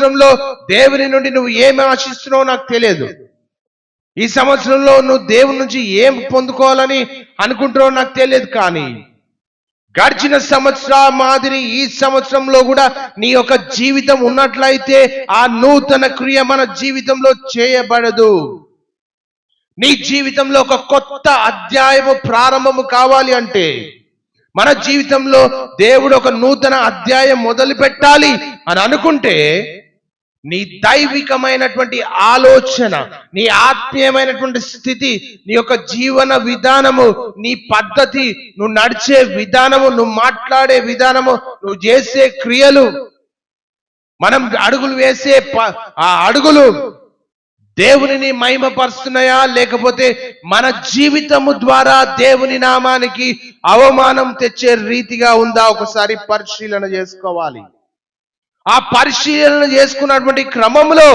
సంవత్సరంలో దేవుని నుండి నువ్వు ఏమి ఆశిస్తున్నావో నాకు తెలియదు. ఈ సంవత్సరంలో నువ్వు దేవుని నుంచి ఏం పొందుకోవాలని అనుకుంటున్నావో నాకు తెలియదు కానీ గడిచిన సంవత్సర మాదిరి ఈ సంవత్సరంలో కూడా నీ యొక్క జీవితం ఉన్నట్లయితే ఆ నూతన క్రియ మన జీవితంలో చేయబడదు. నీ జీవితంలో ఒక కొత్త అధ్యాయము ప్రారంభము కావాలి అంటే మన జీవితంలో దేవుడు ఒక నూతన అధ్యాయం మొదలు పెట్టాలి అని అనుకుంటే నీ దైవికమైనటువంటి ఆలోచన నీ ఆత్మీయమైనటువంటి స్థితి నీ యొక్క జీవన విధానము నీ పద్ధతి నువ్వు నడిచే విధానము నువ్వు మాట్లాడే విధానము నువ్వు చేసే క్రియలు మనం అడుగులు వేసే ప- ఆ అడుగులు దేవునిని మహిమపరుస్తున్నాయా? లేకపోతే మన జీవితము ద్వారా దేవుని నామానికి అవమానం తెచ్చే రీతిగా ఉందా? ఒకసారి పరిశీలన చేసుకోవాలి. ఆ పరిశీలన చేసుకున్నటువంటి క్రమంలో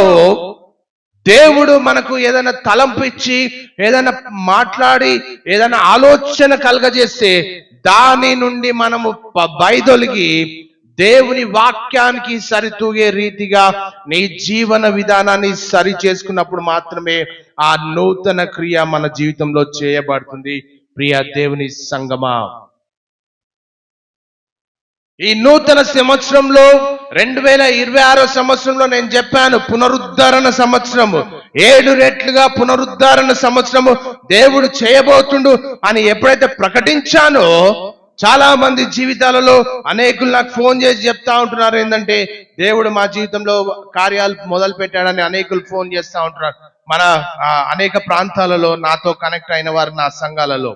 దేవుడు మనకు ఏదైనా తలంపు ఇచ్చి ఏదైనా మాట్లాడి ఏదైనా ఆలోచన కలగజేస్తే దాని నుండి మనము బయదొలిగి దేవుని వాక్యానికి సరితూగే రీతిగా నీ జీవన విధానాన్ని సరి చేసుకున్నప్పుడు మాత్రమే ఆ నూతన క్రియ మన జీవితంలో చేయబడుతుంది. ప్రియ దేవుని సంగమా. ఈ నూతన సంవత్సరంలో రెండు వేల ఇరవై ఆరో సంవత్సరంలో నేను చెప్పాను పునరుద్ధరణ సంవత్సరము. ఏడు రెట్లుగా పునరుద్ధరణ సంవత్సరము దేవుడు చేయబోతుండు అని ఎప్పుడైతే ప్రకటించానో చాలా మంది జీవితాలలో అనేకులు నాకు ఫోన్ చేసి చెప్తా ఉంటున్నారు ఏంటంటే దేవుడు మా జీవితంలో కార్యాలు మొదలు పెట్టాడని అనేకులు ఫోన్ చేస్తా ఉంటున్నారు. మన అనేక ప్రాంతాలలో నాతో కనెక్ట్ అయిన వారు నా సంఘాలలో.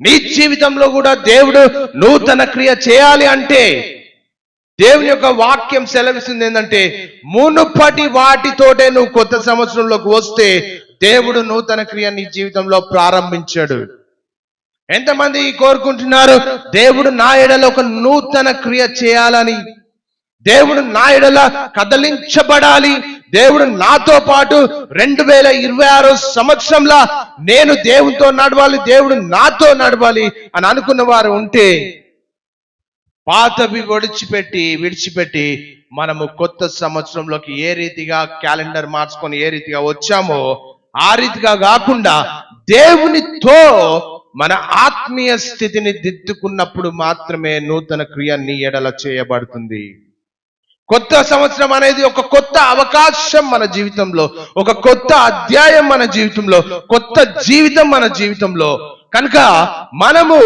నీ జీవితంలో కూడా దేవుడు నూతన క్రియ చేయాలి అంటే దేవుని యొక్క వాక్యం సెలవిస్తుంది ఏంటంటే మునుపటి వాటితోటే నువ్వు కొత్త సంవత్సరంలోకి వస్తే దేవుడు నూతన క్రియ నీ జీవితంలో ప్రారంభించాడు. ఎంతమంది కోరుకుంటున్నారు దేవుడు నా ఎడలో ఒక నూతన క్రియ చేయాలని. దేవుడు నా ఎడల కదలించబడాలి. దేవుడు నాతో పాటు రెండు వేల ఇరవై ఆరో సంవత్సరంలో నేను దేవునితో నడవాలి దేవుడు నాతో నడవాలి అని అనుకున్న వారు ఉంటే పాతవి విడిచిపెట్టి విడిచిపెట్టి మనము కొత్త సంవత్సరంలోకి ఏ రీతిగా క్యాలెండర్ మార్చుకొని ఏ రీతిగా వచ్చామో ఆ రీతిగా కాకుండా దేవునితో మన ఆత్మీయ స్థితిని దిద్దుకున్నప్పుడు మాత్రమే నూతన క్రియ నీ ఎడల చేయబడుతుంది. కొత్త సంవత్సరం అనేది ఒక కొత్త అవకాశం మన జీవితంలో ఒక కొత్త అధ్యాయం మన జీవితంలో కొత్త జీవితం మన జీవితంలో. కనుక మనము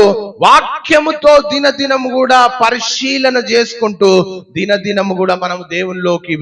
వాక్యముతో దినదినము కూడా పరిశీలన చేసుకుంటూ దినదినము కూడా మనము దేవునిలోకి